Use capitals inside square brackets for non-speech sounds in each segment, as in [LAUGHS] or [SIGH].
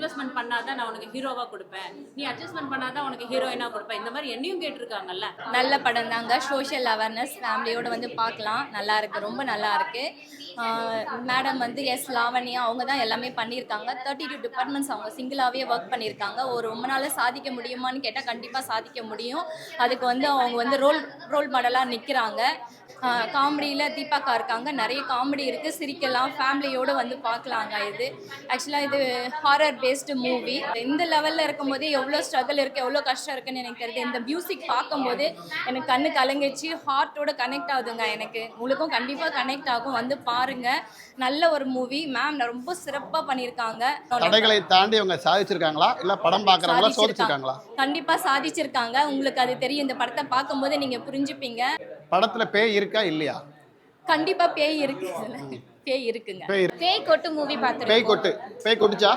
Investment பண்ணாதான் நான் உனக்கு ஹீரோவா கொடுப்பேன். நீ அட்ஜஸ்ட்மெண்ட் பண்ணாதான் உனக்கு ஹீரோயினா கொடுப்பேன். இந்த மாதிரி என்னையும் கேட்டிருக்காங்கல்ல? நல்ல படம் தாங்க. சோஷியல் அவேர்னஸ் ஃபேமிலியோட வந்து பார்க்கலாம். நல்லா இருக்கு. ரொம்ப நல்லா இருக்கு. மேடம் வந்து எஸ் லாவண்யா அவங்க தான் எல்லாமே பண்ணியிருக்காங்க. தேர்ட்டி டூ டிபார்ட்மெண்ட்ஸ் அவங்க சிங்கிளாகவே ஒர்க் பண்ணியிருக்காங்க. ஒரு ரொம்ப நாள் சாதிக்க முடியுமான்னு கேட்டால் கண்டிப்பாக சாதிக்க முடியும். அதுக்கு வந்து அவங்க வந்து ரோல் ரோல் மாடலாக நிற்கிறாங்க காமெடியில் தீபாக்கா இருக்காங்க. நிறைய காமெடி இருக்குது சிரிக்கலாம். ஃபேமிலியோடு வந்து பார்க்கலாங்க இது. ஆக்சுவலாக இது ஹாரர் பேஸ்டு மூவி இந்த லெவலில் இருக்கும்போது எவ்வளோ ஸ்ட்ரகிள் இருக்குது எவ்வளோ கஷ்டம் இருக்குன்னு எனக்கு தெரியுது. இந்த மியூசிக் பார்க்கும்போது எனக்கு கண்ணு கலங்கிச்சு ஹார்ட்டோட கனெக்ட் ஆகுதுங்க எனக்கு. உங்களுக்கும் கண்டிப்பாக கனெக்ட் ஆகும். வந்து பாருங்க. நல்ல ஒரு மூவி மேம் ரொம்ப சிறப்பாக பண்ணியிருக்காங்க. தடைகளை தாண்டி அவங்க சாதிச்சிருக்காங்களா? இல்ல படம் பாக்குறவங்களா சோதிச்சிருக்காங்களா? கண்டிப்பா சாதிச்சிருக்காங்க. உங்களுக்கு அது தெரியும். இந்த படத்தை பார்க்கும்போது நீங்க புரிஞ்சுப்பீங்க. படத்துல பேய் இருக்கா? இல்லையா? கண்டிப்பா பேய் இருக்கு. [LAUGHS] பேய் இருக்குங்க. பேய் கொட்டு மூவி பார்த்துருக்கோம். பேய் கொட்டு. பேய் கொட்டுச்சா?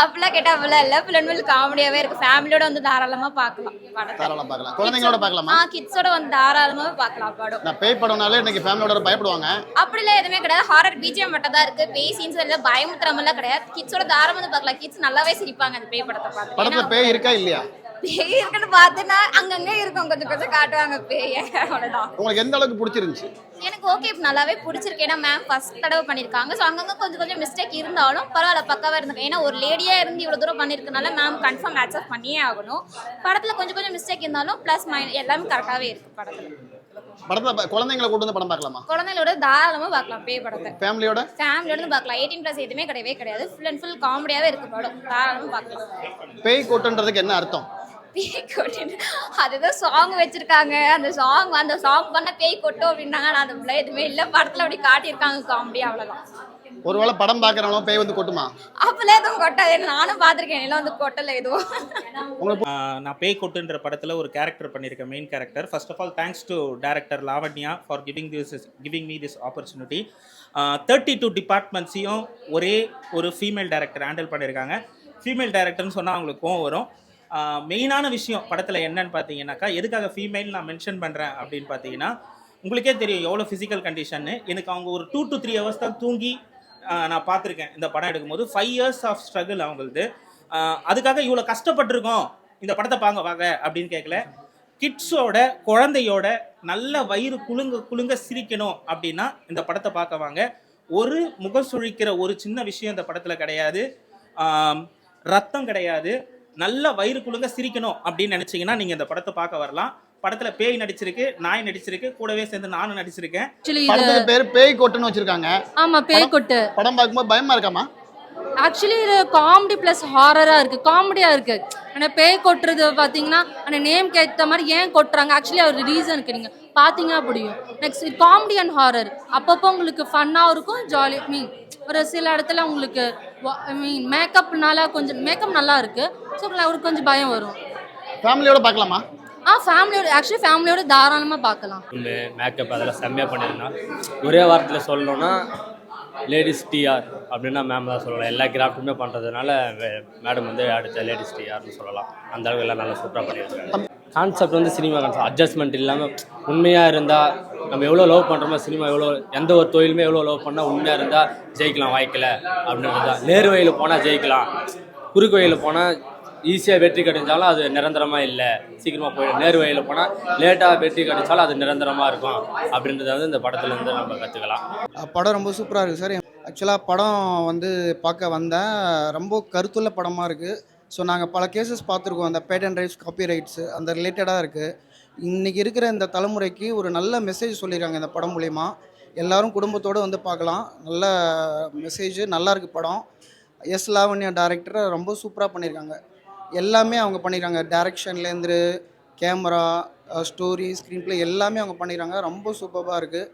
அப்படிலாம் கேட்டால் அப்படிலாம் இல்லை. ஃபுல் அண்ட் ஃபுல் காமெடியாகவே இருக்கு ஃபேமிலியோட வந்து தாராளமாக பார்க்கலாம். படத்தை. தாராளம் பார்க்கலாம். குழந்தைங்களோட பார்க்கலாமா? ஆ கிட்ஸோட வந்து தாராளமாக பார்க்கலாம் படம். நான் பேய் படம்னாலே இன்னைக்கு ஃபேமிலியோட பயப்படுவாங்க. அப்படிலாம் எதுவுமே கிடையாது. ஹாரர் பிஜிஎம் மட்டும் தான் இருக்கு. பேய் சீன்ஸ் எல்லாம் பயமுத்துறமெல்லாம் கிடையாது. கிட்ஸோட தாராளமாக வந்து பார்க்கலாம். கிட்ஸ் நல்லாவே சிரிப்பாங்க அந்த பேய் படத்தை பார்த்து படத்துல ஏன்னா, பேய் இருக்கா இல்லையா? பேய் இருக்குன்னு பார்த்துனா அங்கங்க இருக்கும். கொஞ்சம் கொஞ்சம் காட்டுவாங்க பேய அவ்வளோதான் உங்களுக்கு எந்த அளவுக்கு பிடிச்சிருந்துச்சு? எனக்கு ஓகே நல்லாவே பிடிச்சிருக்கு. ஏன்னா மேம் ஃபர்ஸ்ட் தடவை பண்ணியிருக்காங்க ஸோ அங்கங்க கொஞ்சம் கொஞ்சம் மிஸ்டேக் இருந்தாலும் பரவாயில்ல பக்காவாக இருந்திருக்கு ஏன்னா ஒரு லேடியாக இருந்து இவ்வளோ தூரம் பண்ணியிருக்கனால மேம் கன்ஃபார்ம் அக்செப்ட் பண்ணியே ஆகணும். படத்தில் கொஞ்சம் கொஞ்சம் மிஸ்டேக் இருந்தாலும் ப்ளஸ் மைன் எல்லாமே கரெக்டாகவே இருக்கு படத்தில். படத்துல ப- குழந்தைங்களை கூட்டு வந்து படம் பார்க்கலாமா? குழந்தைங்களோட தாராளமாக பார்க்கலாம். பேய் படத்தை. ஃபேமிலியோட ஃபேமிலியோட இருந்து பார்க்கலாம். எயிட்டீன் ப்ளஸ் எதுவுமே கிடையவே கிடையாது. ஃபுல் அண்ட் ஃபுல் காமெடியாகவே இருக்கு படம். தாராளமாக பார்க்கலாம். பேய் கொட்டுன்றதுக்கு என்ன அர்த்தம்? பேய் கொட்டின்னு அதுதான் சாங் வச்சிருக்காங்க. அந்த சாங் அந்த சாங் பண்ண பேய் கொட்டும் அப்படின்னாங்க. நான் அது எதுவுமே இல்லை. படத்தில் அப்படி காட்டியிருக்காங்க காமெடி அவ்வளோதான் ஒருவேளை படம் பார்க்கறவங்களும் பேய் வந்து கொட்டுமா? அப்பெல்லாம் எதுவும் கொட்டாது. நானும் பார்த்துருக்கேன். எல்லாம் வந்து கொட்டலை எதுவும். நான் பேய் கொட்டுன்ற படத்தில் ஒரு கேரக்டர் பண்ணியிருக்கேன் main character first of all thanks to director Lavanya for giving this giving me this opportunity thirty two டிபார்ட்மெண்ட்ஸையும் ஒரே ஒரு ஃபீமேல் டேரக்டர் ஹேண்டில் பண்ணியிருக்காங்க. ஃபீமேல் டேரக்டர்னு சொன்னால் அவங்களுக்கு கோவம் வரும். மெயினான விஷயம் படத்தில் என்னன்னு பார்த்தீங்கன்னாக்கா எதுக்காக ஃபீமேல் நான் மென்ஷன் பண்ணுறேன் அப்படின்னு பார்த்தீங்கன்னா உங்களுக்கே தெரியும் எவ்வளோ ஃபிசிக்கல் கண்டிஷன்னு எனக்கு அவங்க ஒரு டூ டு த்ரீ ஹவர்ஸ் தான் தூங்கி நான் பார்த்துருக்கேன் இந்த படம் எடுக்கும்போது. ஃபைவ் இயர்ஸ் ஆஃப் ஸ்ட்ரகிள் அவங்களுது. அதுக்காக இவ்வளோ கஷ்டப்பட்டிருக்கோம். இந்த படத்தை பாங்க வாங்க அப்படின்னு கேட்கல கிட்ஸோட குழந்தையோட நல்ல வயிறு குலுங்க குலுங்க சிரிக்கணும் அப்படின்னா இந்த படத்தை பார்க்க வாங்க. ஒரு முகம் சுழிக்கிற ஒரு சின்ன விஷயம் இந்த படத்தில் கிடையாது. ரத்தம் கிடையாது. நல்ல வயிறு குலுங்க சிரிக்கணும் அப்படின்னு நினச்சிங்கன்னா நீங்கள் இந்த படத்தை பார்க்க வரலாம். படத்தில் பேய் நடிச்சிருக்கு நாய் நடிச்சிருக்கு கூடவே சேர்ந்து நானும் நடிச்சிருக்கேன். ஆக்சுவலி இது படத்துக்கு பேர் பேய் கொட்டுன்னு வச்சிருக்காங்க. ஆமா பேய் கொட்டு. படம் பார்க்கும்போது பயமா இருக்காமா? ஆக்சுவலி இது காமெடி ப்ளஸ் ஹாரராக இருக்குது காமெடியாக இருக்குது ஆனால் பேய் கொட்டுறது பார்த்தீங்கன்னா அந்த நேம்க்கு ஏற்ற மாதிரி ஏன் கொட்டுறாங்க? ஆக்சுவலி ஒரு ரீசன் இருக்கு. நீங்கள் பார்த்தீங்கன்னா புரியும். நெக்ஸ்ட் காமெடி அண்ட் ஹாரர் அப்பப்போ உங்களுக்கு ஃபன்னாகவும் இருக்கும் ஜாலி மீன் ஒரு சில இடத்துல உங்களுக்கு ஐ மீன் மேக்கப்னால கொஞ்சம் மேக்கப் நல்லா இருக்குது ஸோ ஒரு கொஞ்சம் பயம் வரும். ஃபேமிலியோட பார்க்கலாமா? ஆ ஃபேமிலியோட ஆக்சுவலி ஃபேமிலியோட தாராளமாக பார்க்கலாம். இந்த மேக்கப் அதெல்லாம் செம்மையாக பண்ணியிருந்தான் ஒரே வாரத்தில் சொல்லணும்னா லேடிஸ் டிஆர் அப்படின்னா மேம் தான் சொல்லலாம். எல்லா கிராஃப்ட்டுமே பண்ணுறதுனால மேடம் வந்து அடுத்த லேடிஸ் டிஆர்னு சொல்லலாம். அந்த அளவுக்கு எல்லாம் நல்லா சூப்பராக பண்ணியிருக்காங்க கான்செப்ட் வந்து சினிமா கான்செப்ட் அட்ஜஸ்ட்மெண்ட் இல்லாமல் உண்மையாக இருந்தால் நம்ம எவ்வளோ லவ் பண்ணுறோமோ சினிமா எவ்வளோ எந்த ஒரு தொழிலுமே எவ்வளோ லவ் பண்ணால் உண்மையாக இருந்தால் ஜெயிக்கலாம் வாய்க்கல அப்படின்றது தான். நேரு வழியில் போனால் ஜெயிக்கலாம். குறுக்கு வழியில் போனால் ஈஸியாக வெற்றி கிடைச்சாலும் அது நிரந்தரமாக இல்லை. சீக்கிரமாக போயிடும். நேரு வழியில் போனால் லேட்டாக வெற்றி கிடைச்சாலும் அது நிரந்தரமாக இருக்கும். அப்படின்றத வந்து இந்த படத்துலேருந்து நம்ம கற்றுக்கலாம் படம் ரொம்ப சூப்பராக இருக்குது சார். ஆக்சுவலாக படம் வந்து பார்க்க வந்தேன். ரொம்ப கருத்துள்ள படமாக இருக்குது ஸோ நாங்கள் பல கேசஸ் பார்த்துருக்கோம். அந்த பேட்டன் ரைட்ஸ் காப்பி ரைட்ஸ் அந்த ரிலேட்டடாக இருக்குது இன்றைக்கி இருக்கிற இந்த தலைமுறைக்கு ஒரு நல்ல மெசேஜ் சொல்லியிருக்காங்க இந்த படம் மூலிமா எல்லாரும் குடும்பத்தோடு வந்து பார்க்கலாம். நல்ல மெசேஜ் நல்லாயிருக்கு படம். எஸ் லாவண்யா டேரக்டரை ரொம்ப சூப்பராக பண்ணியிருக்காங்க எல்லாமே அவங்க பண்ணியிருக்காங்க டேரக்ஷன்லேருந்து கேமரா ஸ்டோரி ஸ்க்ரீன் ப்ளே எல்லாமே அவங்க பண்ணிடுறாங்க ரொம்ப சூப்பராக இருக்குது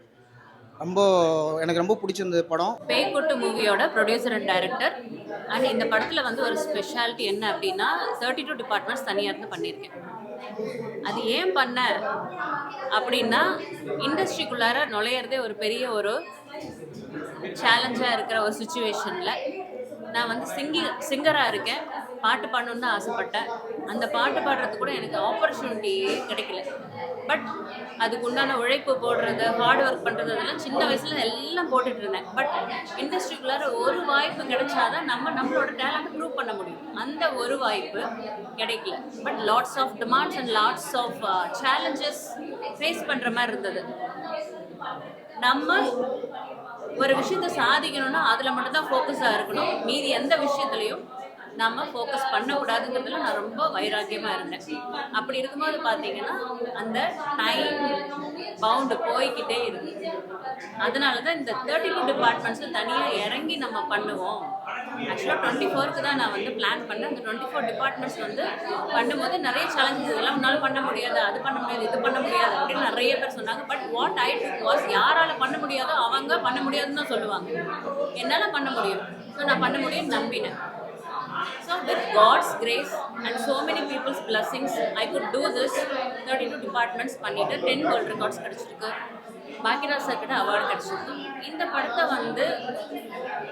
ரொம்ப எனக்கு ரொம்ப பிடிச்சிருந்தது படம். பேய்கொட்டு மூவியோட ப்ரொடியூசர் அண்ட் டைரக்டர் அண்ட் இந்த படத்தில் வந்து ஒரு ஸ்பெஷாலிட்டி என்ன அப்படின்னா தேர்ட்டி டூ டிபார்ட்மெண்ட்ஸ் தனியாக இருந்து பண்ணியிருக்கேன். அது ஏன் பண்ண அப்படின்னா இண்டஸ்ட்ரிக்குள்ளார நுழையிறதே ஒரு பெரிய ஒரு சேலஞ்சாக இருக்கிற ஒரு சுச்சுவேஷனில் நான் வந்து சிங்கி சிங்கராக இருக்கேன். பாட்டு பாடணுன்னு தான் ஆசைப்பட்டேன். அந்த பாட்டு பாடுறதுக்கு கூட எனக்கு ஆப்பர்ச்சுனிட்டியே கிடைக்கல. பட் அதுக்கு உண்டான உழைப்பு போடுறது ஹார்ட் ஒர்க் பண்ணுறது அதெல்லாம் சின்ன வயசில் எல்லாம் போட்டுட்டு இருந்தேன். பட் இண்டஸ்ட்ரிக்குள்ளார ஒரு வாய்ப்பு கிடைச்சாதான் நம்ம நம்மளோட டேலண்ட் ப்ரூவ் பண்ண முடியும். அந்த ஒரு வாய்ப்பு கிடைக்கல. But lots of demands and lots of challenges face பண்ணுற மாதிரி இருந்தது. நம்ம ஒரு விஷயத்தை சாதிக்கணும்னா அதில் மட்டும்தான் ஃபோக்கஸாக இருக்கணும். மீதி எந்த விஷயத்துலையும் நம்ம ஃபோக்கஸ் பண்ணக்கூடாதுங்கிறதுல நான் ரொம்ப வைராக்கியமாக இருந்தேன். அப்படி இருக்கும்போது பார்த்தீங்கன்னா அந்த டைம் பவுண்டு போய்க்கிட்டே இருக்கு. அதனால தான் இந்த தேர்ட்டி டூ டிபார்ட்மெண்ட்ஸில் தனியாக இறங்கி நம்ம பண்ணுவோம். ஆக்சுவலாக டுவெண்ட்டி ஃபோருக்கு தான் நான் வந்து பிளான் பண்ணேன். அந்த டுவெண்ட்டி ஃபோர் டிபார்ட்மெண்ட்ஸ் வந்து பண்ணும்போது நிறைய சேலஞ்சஸ் இதெல்லாம் உன்னால் பண்ண முடியாது அது பண்ண முடியாது இது பண்ண முடியாது அப்படின்னு நிறைய பேர் சொன்னாங்க. பட் வாட் ஐ வாஸ் யாரால பண்ண முடியாதோ அவங்க பண்ண முடியாதுன்னு தான் சொல்லுவாங்க. என்னால் பண்ண முடியும். ஸோ நான் பண்ண முடியும்னு நம்பினேன். So with God's grace and so many people's blessings, I could do this. 32 departments பண்ணிட்டு 10 world records கிடைச்சிருக்கு பாக்கியராஜ் சார் கிட்ட அவார்டு கிடச்சிருக்கு இந்த படத்தை வந்து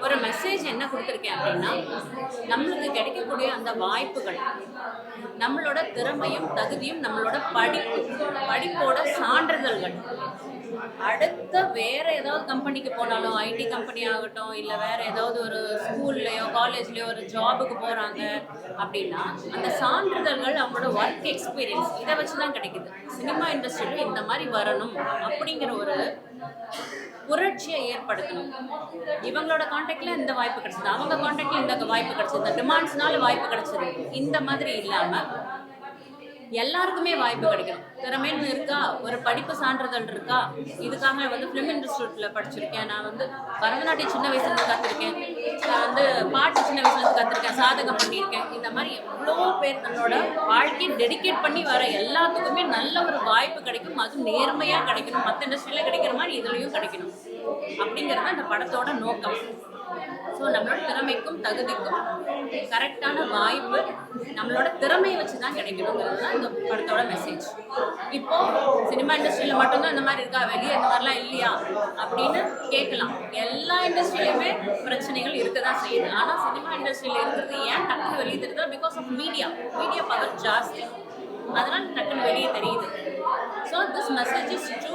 ஒரு மெசேஜ் என்ன கொடுத்துருக்கேன் அப்படின்னா நம்மளுக்கு கிடைக்கக்கூடிய அந்த வாய்ப்புகள் நம்மளோட திறமையும் தகுதியும் நம்மளோட படிப்பு படிப்போட சான்றிதழ்கள் அடுத்த வேற ஏதாவது கம்பெனிக்கு போனாலும் ஐடி கம்பெனி ஆகட்டும் இல்லை வேற ஏதாவது ஒரு ஸ்கூல்லையோ காலேஜ்லயோ ஒரு ஜாபுக்கு போறாங்க அப்படின்னா அந்த சான்றிதழ்கள் அவங்களோட ஒர்க் எக்ஸ்பீரியன்ஸ் இதை வச்சு தான் கிடைக்குது. சினிமா இண்டஸ்ட்ரியில் இந்த மாதிரி வரணும் அப்படிங்கிற ஒரு புரட்சியை ஏற்படுத்தணும். இவங்களோட காண்டாக்டில் இந்த வாய்ப்பு கிடைச்சது அவங்க காண்டாக்டில் இந்த வாய்ப்பு கிடைச்சது இந்த டிமாண்ட்ஸ்னால வாய்ப்பு கிடைச்சது. இந்த மாதிரி இல்லாமல் எல்லாருக்குமே வாய்ப்பு கிடைக்கணும். திறமைன்னு இருக்கா? ஒரு படிப்பு சான்றிதழ் இருக்கா? இதுக்காக வந்து ஃபிலிம் இன்ஸ்டியூட்ல படிச்சிருக்கேன். நான் வந்து பரதநாட்டியம் சின்ன வயசுலேருந்து கற்றுருக்கேன் நான் வந்து பாட்டு சின்ன வயசுலேருந்து கற்றுருக்கேன் சாதகம் பண்ணியிருக்கேன். இந்த மாதிரி எவ்வளோ பேர் தன்னோட வாழ்க்கையை டெடிகேட் பண்ணி வர எல்லாத்துக்குமே நல்ல ஒரு வாய்ப்பு கிடைக்கும். அது நேர்மையாக கிடைக்கணும். மற்ற இண்டஸ்ட்ரியில கிடைக்கிற மாதிரி இதுலேயும் கிடைக்கணும். அப்படிங்கிறது அந்த படத்தோட நோக்கம். ஸோ நம்மளோட திறமைக்கும் தகுதிக்கும் கரெக்டான வாய்ப்பு நம்மளோட திறமையை வச்சு தான் கிடைக்கணுங்கிறது தான் இந்த படத்தோட மெசேஜ் இப்போ சினிமா இண்டஸ்ட்ரியில் மட்டும்தான் இந்த மாதிரி இருக்கா? வெளியே இந்த மாதிரிலாம் இல்லையா? அப்படின்னு கேட்கலாம். எல்லா இண்டஸ்ட்ரியிலுமே பிரச்சனைகள் இருக்க தான் செய்யுது. ஆனால் சினிமா இண்டஸ்ட்ரியில் இருக்கிறது ஏன் டக்குனு வெளியே தெரியுது because of media media power ஜாஸ்தி. அதனால் டக்குன்னு வெளியே தெரியுது. So this message is to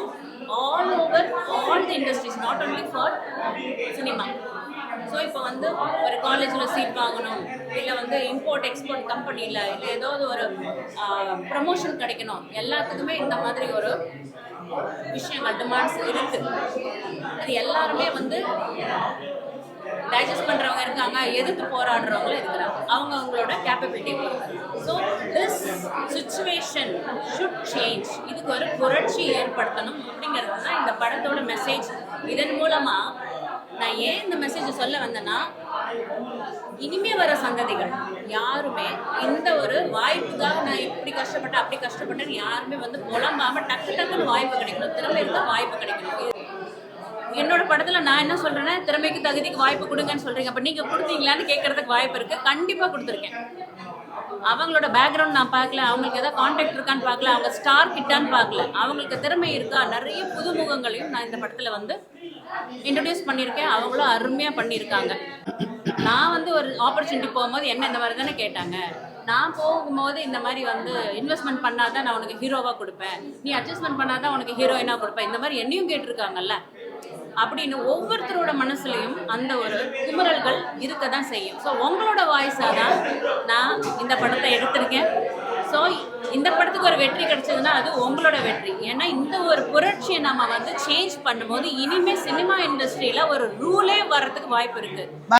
all over all the industries not only for cinema so இப்போ வந்து ஒரு காலேஜில் சீட் வாங்கணும் இல்லை வந்து இம்போர்ட் எக்ஸ்போர்ட் கம்பெனியில் இல்லை ஏதாவது ஒரு ப்ரமோஷன் கிடைக்கணும். எல்லாத்துக்குமே இந்த மாதிரி ஒரு விஷயங்கள் டிமாண்ட்ஸ் இருக்கு. அது எல்லாருமே வந்து டைஜஸ்ட் பண்ணுறவங்க இருக்காங்க எதிர்த்து போராடுறவங்களும் இருக்கிறாங்க. அவங்க அவங்களோட capability so this situation should change இதுக்கு ஒரு புரட்சி ஏற்படுத்தணும் அப்படிங்கிறது தான் இந்த படத்தோட மெசேஜ் இதன் மூலமாக நான் ஏன் இந்த மெசேஜ் சொல்ல வந்தேன்னா இனிமே வர சந்ததிகள் யாருமே இந்த ஒரு வாய்ப்புக்காக நான் இப்படி கஷ்டப்பட்டேன் அப்படி கஷ்டப்பட்டேன்னு யாருமே வந்து புலம்பாம டக்கு டக்குன்னு வாய்ப்பு கிடைக்கணும். திறமை இருந்தால் வாய்ப்பு கிடைக்கணும். என்னோட படத்துல நான் என்ன சொல்றேன்னா திறமைக்கு தகுதிக்கு வாய்ப்பு கொடுங்கன்னு சொல்றீங்க. அப்ப நீங்க கொடுத்தீங்களான்னு கேட்கறதுக்கு வாய்ப்பு இருக்கு. கண்டிப்பா கொடுத்துருக்கேன். அவங்களோட பேக்ரவுண்ட் நான் பார்க்கல அவங்களுக்கு ஏதாவது கான்டாக்ட் இருக்கான்னு பார்க்கல அவங்க ஸ்டார் கிட்டான்னு பார்க்கல. அவங்களுக்கு திறமை இருக்கா? நிறைய புதுமுகங்களையும் நான் இந்த படத்தில் வந்து இன்ட்ரடியூஸ் பண்ணியிருக்கேன். அவங்களும் அருமையாக பண்ணியிருக்காங்க. நான் வந்து ஒரு ஆப்பர்ச்சுனிட்டி போகும்போது என்ன இந்த மாதிரி தானே கேட்டாங்க. நான் போகும்போது இந்த மாதிரி வந்து இன்வெஸ்ட்மெண்ட் பண்ணாதான் நான் உனக்கு ஹீரோவாக கொடுப்பேன். நீ அட்ஜஸ்ட்மெண்ட் பண்ணாதான் உனக்கு ஹீரோயினாக கொடுப்பேன். இந்த மாதிரி என்னையும் கேட்டிருக்காங்கல்ல. அப்படின்னு ஒவ்வொருத்தரோட மனசுலையும் அந்த ஒரு குமுறல்கள் இருக்க தான் செய்யும். ஸோ உங்களோட வாய்ஸாக தான் நான் இந்த படத்தை எடுத்திருக்கேன். ஸோ இந்த படத்துக்கு ஒரு வெற்றி கிடைச்சதுன்னா அது உங்களோட வெற்றி. ஏன்னா இந்த ஒரு புரட்சியை நம்ம வந்து சேஞ்ச் பண்ணும்போது இனிமேல் சினிமா இண்டஸ்ட்ரியில் ஒரு ரூலே வர்றதுக்கு வாய்ப்பு இருக்குது